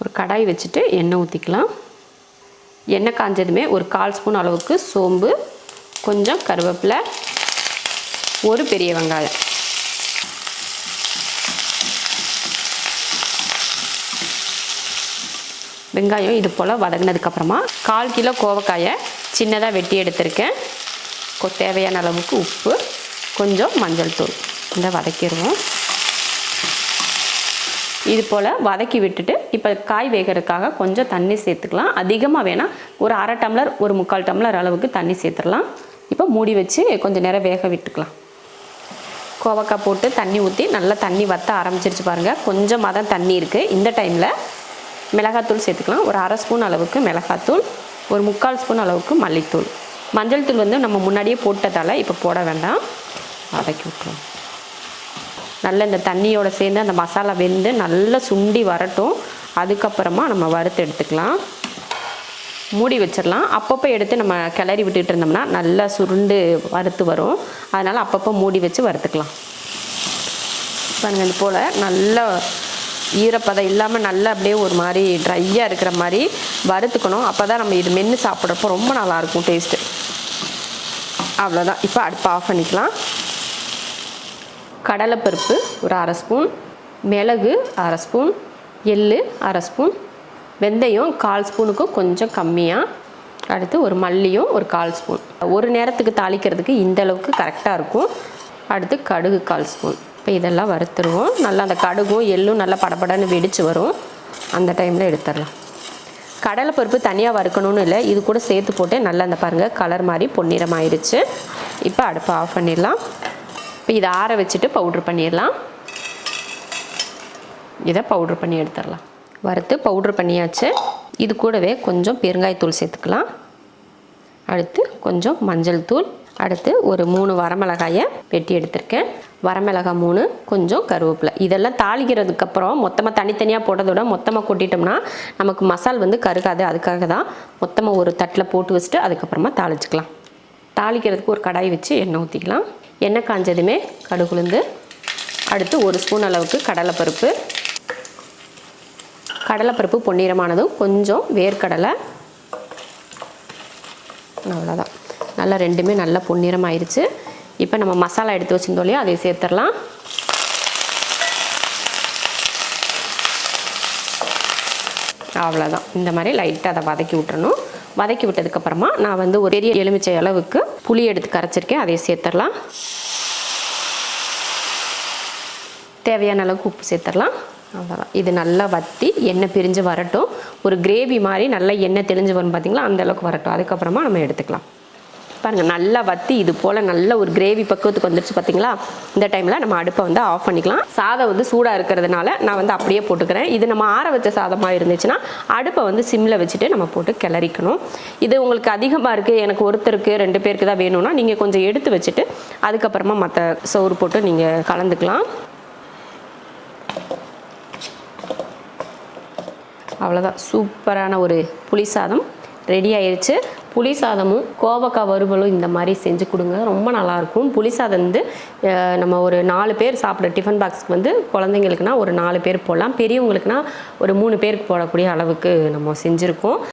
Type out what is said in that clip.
ஒரு கடாய் வச்சுட்டு எண்ணெய் ஊற்றிக்கலாம் எண்ணெய் காஞ்சதுமே ஒரு கால் ஸ்பூன் அளவுக்கு சோம்பு கொஞ்சம் கருவேப்பிலை ஒரு பெரிய வெங்காயம். வெங்காயம் இது போல் வதங்கினதுக்கப்புறமா கால் கிலோ கோவக்காயை சின்னதாக வெட்டி எடுத்திருக்கேன். தேவையான அளவுக்கு உப்பு கொஞ்சம் மஞ்சள் தூள். இந்த வதக்கிடுவோம் இது போல் வதக்கி விட்டுட்டு இப்போ காய் வேகிறதுக்காக கொஞ்சம் தண்ணி சேர்த்துக்கலாம். அதிகமாக வேணால் ஒரு அரை டம்ளர் ஒரு முக்கால் டம்ளர் அளவுக்கு தண்ணி சேர்த்துடலாம். இப்போ மூடி வச்சு கொஞ்சம் நேரம் வேக விட்டுக்கலாம். கோவக்காய் போட்டு தண்ணி ஊற்றி நல்லா தண்ணி வத்த ஆரம்பிச்சிருச்சு பாருங்கள் கொஞ்சமாக தான் தண்ணி இருக்குது இந்த டைமில் மிளகாத்தூள் சேர்த்துக்கலாம். ஒரு அரை ஸ்பூன் அளவுக்கு மிளகாத்தூள் ஒரு முக்கால் ஸ்பூன் அளவுக்கு மல்லித்தூள். மஞ்சள் தூள் வந்து நம்ம முன்னாடியே போட்டதால் இப்போ போட வேண்டாம். வதக்கி விட்டுருவோம். நல்ல இந்த தண்ணியோடு சேர்ந்து அந்த மசாலா வெந்து நல்லா சுண்டி வரட்டும். அதுக்கப்புறமா நம்ம வறுத்து எடுத்துக்கலாம். மூடி வச்சிடலாம். அப்பப்போ எடுத்து நம்ம கிளறி விட்டுட்டு இருந்தோம்னா நல்லா சுருண்டு வறுத்து வரும். அதனால் அப்பப்போ மூடி வச்சு வறுத்துக்கலாம். பாருங்கள் இது போல் நல்லா ஈரப்பதம் இல்லாமல் நல்லா அப்படியே ஒரு மாதிரி ட்ரையாக இருக்கிற மாதிரி வறுத்துக்கணும். அப்போ தான் நம்ம இது மென்று சாப்பிட்றப்போ ரொம்ப நல்லாயிருக்கும் டேஸ்ட்டு அவ்வளோதான் இப்போ அடுப்பு ஆஃப் பண்ணிக்கலாம். கடலைப்பருப்பு ஒரு அரை ஸ்பூன் மிளகு அரை ஸ்பூன் எள்ளு அரை ஸ்பூன் வெந்தயம் கால் ஸ்பூனுக்கும் கொஞ்சம் கம்மியாக அடுத்து ஒரு மல்லியும் ஒரு கால் ஸ்பூன். ஒரு நேரத்துக்கு தாளிக்கிறதுக்கு இந்த அளவுக்கு கரெக்டாக இருக்கும். அடுத்து கடுகு கால் ஸ்பூன். இப்போ இதெல்லாம் வறுத்துருவோம். நல்லா அந்த கடுகும் எள்ளும் நல்லா படபடன்னு வெடிச்சு வரும். அந்த டைமில் எடுத்துடலாம். கடலைப்பருப்பு தனியாக வறுக்கணும்னு இல்லை இது கூட சேர்த்து போட்டு நல்லா அந்த பாருங்கள் கலர் மாதிரி பொன்னிறம் ஆயிடுச்சு இப்போ அடுப்பை ஆஃப் பண்ணிடலாம். இப்போ இதை ஆற வச்சுட்டு பவுட்ரு பண்ணிடலாம். இதை பவுட்ரு பண்ணி எடுத்துடலாம். வறுத்து பவுட்ரு பண்ணியாச்சு. இது கூடவே கொஞ்சம் பெருங்காயத்தூள் சேர்த்துக்கலாம். அடுத்து கொஞ்சம் மஞ்சள் தூள். அடுத்து ஒரு மூணு வரமிளகாயை வெட்டி எடுத்திருக்கேன். வரமிளகாய் மூணு கொஞ்சம் கருவேப்பிலை. இதெல்லாம் தாளிக்கிறதுக்கப்புறம் மொத்தமாக தனித்தனியாக போட்டதை விட மொத்தமாக கொட்டிட்டோம்னா நமக்கு மசால் வந்து கருகாது. அதுக்காக தான் மொத்தமாக ஒரு தட்டில் போட்டு வச்சுட்டு அதுக்கப்புறமா தாளிச்சிக்கலாம். தாளிக்கிறதுக்கு ஒரு கடாய் வச்சு எண்ணெய் ஊற்றிக்கலாம் எண்ணெய் காஞ்சதுமே கடுகுளுந்து அடுத்து ஒரு ஸ்பூன் அளவுக்கு கடலைப்பருப்பு. கடலைப்பருப்பு பொன்னிறமானதும் கொஞ்சம் வேர்க்கடலை. அவ்வளோதான். நல்லா ரெண்டுமே நல்லா பொன்னிறம் ஆயிடுச்சு இப்போ நம்ம மசாலா எடுத்து வச்சிருந்தோம் இல்லையா அதை சேர்த்துடலாம். அவ்வளோதான். இந்த மாதிரி லைட்டாக அதை வதக்கி விட்டுறணும். வதக்கி விட்டதுக்கப்புறமா நான் வந்து ஒரு பெரிய எலுமிச்சை அளவுக்கு புளி எடுத்து கரைச்சிருக்கேன். அதை சேர்த்துடலாம். தேவையான அளவுக்கு உப்பு சேர்த்துடலாம். அவ்வளோதான் இது நல்லா வற்றி எண்ணெய் பிரிஞ்சு வரட்டும். ஒரு கிரேவி மாதிரி நல்லா எண்ணெய் தெளிஞ்சு வரும் பார்த்தீங்களா அந்த அளவுக்கு வரட்டும். அதுக்கப்புறமா நம்ம எடுத்துக்கலாம். பாருங்கள் நல்லா வத்தி இது போல் நல்ல ஒரு கிரேவி பக்குவத்துக்கு வந்துருச்சு பார்த்தீங்களா இந்த டைமில் நம்ம அடுப்பை வந்து ஆஃப் பண்ணிக்கலாம். சாதம் வந்து சூடாக இருக்கிறதுனால நான் வந்து அப்படியே போட்டுக்கிறேன். இது நம்ம ஆற வச்ச சாதமாக இருந்துச்சுன்னா அடுப்பை வந்து சிம்மில் வச்சுட்டு நம்ம போட்டு கிளறிக்கணும். இது உங்களுக்கு அதிகமாக இருக்குது எனக்கு ஒருத்தருக்கு ரெண்டு பேருக்கு தான் வேணும்னா நீங்கள் கொஞ்சம் எடுத்து வச்சுட்டு அதுக்கப்புறமா மற்ற சோறு போட்டு நீங்கள் கலந்துக்கலாம். அவ்வளோதான் சூப்பரான ஒரு புளி சாதம் ரெடி ஆயிடுச்சு புளி சாதமும் கோவக்காய் வறுவலும் இந்த மாதிரி செஞ்சு கொடுங்க. ரொம்ப நல்லாயிருக்கும். புளி சாதம் வந்து நம்ம ஒரு நாலு பேர் சாப்பிட்ற டிஃபன் பாக்ஸ்க்கு வந்து குழந்தைங்களுக்குனா ஒரு நாலு பேர் போடலாம். பெரியவங்களுக்குனா ஒரு மூணு பேருக்கு போடக்கூடிய அளவுக்கு நம்ம செஞ்சுருக்கோம்.